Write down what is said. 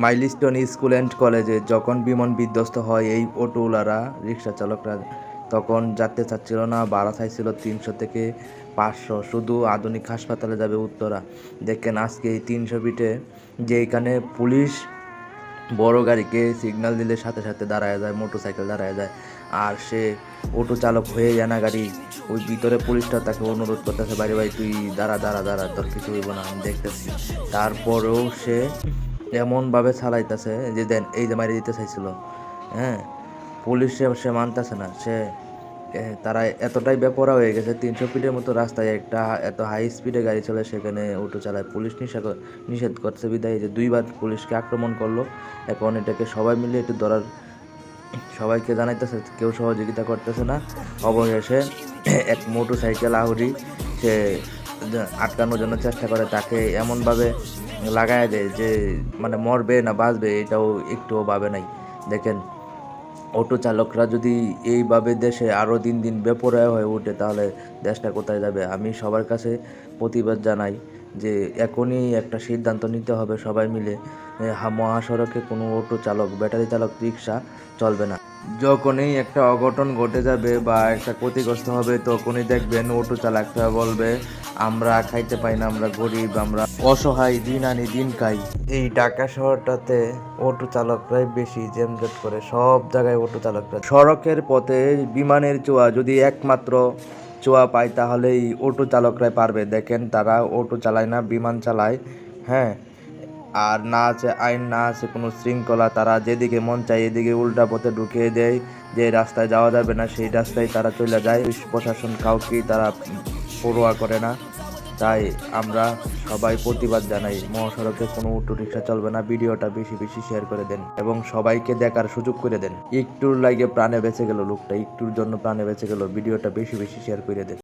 Milestone school and কলেজে যখন বিমান বিধ্বস্ত হয় এই অটোওয়ালারা, রিক্সা চালকরা তখন যাতে চাচ্ছিল না, ভাড়া চাইছিল তিনশো থেকে পাঁচশো। শুধু আধুনিক হাসপাতালে যাবে উত্তরা। দেখেন আজকে এই তিনশো ফিটে যে এখানে পুলিশ বড় গাড়িকে সিগন্যাল দিলে সাথে সাথে দাঁড়ায় যায় মোটর সাইকেল দাঁড়ায় যায়, আর সে অটো চালক হয়ে যায় না গাড়ি। ওই ভিতরে পুলিশটা তাকে অনুরোধ করতেছে, বাড়ি ভাই, তুই দাঁড়া দাঁড়া দাঁড়া, তোর কিছু হইব না, আমি দেখতেছি। তারপরেও সে এমনভাবে চালাইতেছে যে দেন এই যে মারি দিতে চাইছিল। হ্যাঁ পুলিশে সে মানতেছে না। সে তারা এতটাই বেপরা হয়ে গেছে, তিনশো ফিটের মতো রাস্তায় একটা এত হাই স্পিডে গাড়ি চলে, সেখানে অটো চালায়। পুলিশ নিষেধ নিষেধ করছে বিদায়। যে দুইবার পুলিশকে আক্রমণ করল। এখন এটাকে সবাই মিলে একটু ধরার সবাইকে জানাইতেছে, কেউ সহযোগিতা করতেছে না। অবশেষে এক মোটর সাইকেল আহুরি, সে আটকানোর জন্য চেষ্টা করে, তাকে এমনভাবে লাগায় দেয় যে মানে মরবে না বাঁচবে, এটাও একটুও ভাবে নাই। দেখেন, অটো চালকরা যদি এইভাবে দেশে আরও দিন দিন বেপরোয়া হয়ে ওঠে, তাহলে দেশটা কোথায় যাবে? আমি সবার কাছে প্রতিবাদ জানাই যে, এখনই একটা সিদ্ধান্ত নিতে হবে সবাই মিলে। মহাসড়কে কোনো অটো চালক, ব্যাটারি চালক, রিক্সা চলবে না। যখনই একটা অঘটন ঘটে যাবে বা একটা ক্ষতিগ্রস্ত হবে, তখনই দেখবেন অটো চালকরা বলবে আমরা খাইতে পাই না, আমরা গরিব, আমরা অসহায়, দিন আনি, দিন খাই। এই ঢাকা শহরটাতে অটো চালকরাই বেশি জ্যামজট করে, সব জায়গায় অটো চালকরা। সড়কের পথে বিমানের চোয়া, যদি একমাত্র চোয়া পায়, তাহলেই অটো চালকরাই পারবে। দেখেন, তারা অটো চালায় না, বিমান চালায় হ্যাঁ? আর না আছে আইন, না আছে কোনো শৃঙ্খলা। তারা যেদিকে মন চায়, এদিকে উল্টা পথে ঢুকিয়ে দেয়। যে রাস্তায় যাওয়া যাবে না, সেই রাস্তায় তারা চলে যায়। প্রশাসন, কাউকেই তারা পড়োয়া করে না। তাই আমরা সবাই প্রতিবাদ জানাই। মহাসড়কে কোনো অটো রিক্সা চলবে না। ভিডিওটা বেশি বেশি শেয়ার করে দেন এবং সবাইকে দেখার সুযোগ করে দেন। একটুর লাগে প্রাণে বেঁচে গেল লোকটা, একটুর জন্য প্রাণে বেঁচে গেল। ভিডিওটা বেশি বেশি শেয়ার করে দেন।